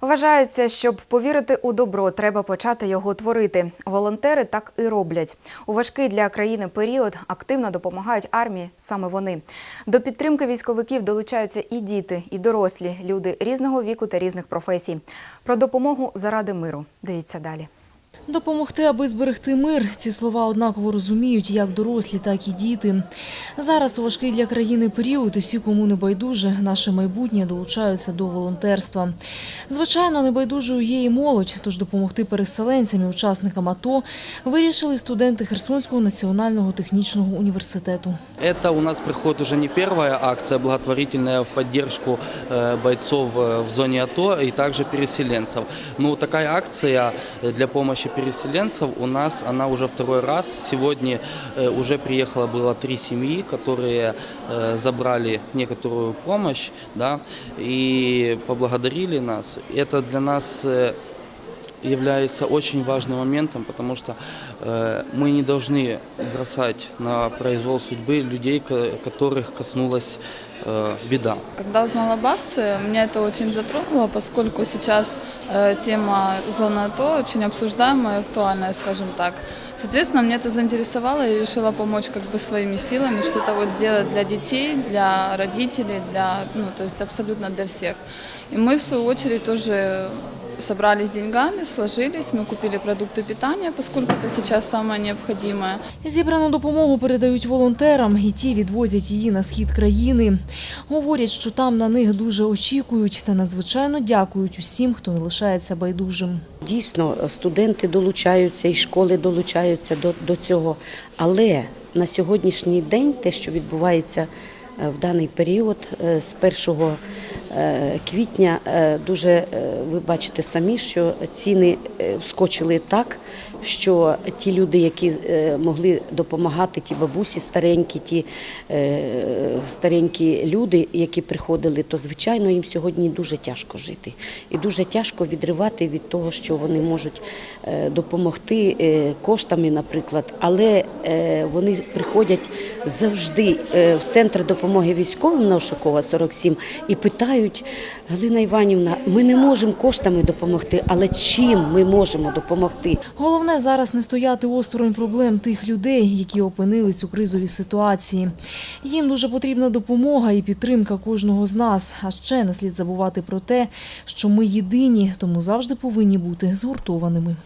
Вважається, щоб повірити у добро, треба почати його творити. Волонтери так і роблять. У важкий для країни період активно допомагають армії саме вони. До підтримки військовиків долучаються і діти, і дорослі, люди різного віку та різних професій. Про допомогу заради миру. Дивіться далі. Допомогти, аби зберегти мир. Ці слова однаково розуміють як дорослі, так і діти. Зараз у важкий для країни період усі, кому не байдуже, наше майбутнє долучаються до волонтерства. Звичайно, небайдужою є і молодь, тож допомогти переселенцям і учасникам АТО вирішили студенти Херсонського національного технічного університету. Это у нас проходит уже не первая акция благотворительная в поддержку э, бойцов э, в зоне АТО и также переселенцев. Но такая акция э, для помощи переселенцев у нас, она уже второй раз. Сегодня э, уже приехало было три семьи, которые э, забрали некоторую помощь да, и поблагодарили нас. Это для нас э, является очень важным моментом, потому что э, мы не должны бросать на произвол судьбы людей, ко- которых коснулась э, беда. Когда узнала об акции, меня это очень затронуло, поскольку сейчас э, тема зоны АТО очень обсуждаемая актуальная, скажем так. Соответственно, меня это заинтересовало и решила помочь как бы своими силами, что-то вот сделать для детей, для родителей, для, ну, то есть абсолютно для всех. И мы, в свою очередь, тоже собрались деньгами, сложились, мы купили продукты питания, поскольку это сейчас самое необходимое. Зібрану допомогу передають волонтерам, і ті відвозять її на схід країни. Говорять, що там на них дуже очікують та надзвичайно дякують усім, хто не лишається байдужим. Дійсно, студенти долучаються і школи долучаються до, до цього. Але на сьогоднішній день те, що відбувається е, в даний період е, з 1 е, квітня, е, дуже е, ви бачите самі, що ціни е, вскочили так, що ті люди, які е, могли допомагати, ті бабусі старенькі, ті е, старенькі люди, які приходили, то звичайно їм сьогодні дуже тяжко жити. І дуже тяжко відривати від того, що вони можуть е, допомогти е, коштами, наприклад. Але е, вони приходять завжди е, в центр допомоги військовим на Ошакова 47 і питають, Галина Іванівна, ми не можемо коштами допомогти, але чим ми можемо допомогти? Головне зараз не стояти осторонь проблем тих людей, які опинились у кризовій ситуації. Їм дуже потрібна допомога і підтримка кожного з нас. А ще не слід забувати про те, що ми єдині, тому завжди повинні бути згуртованими.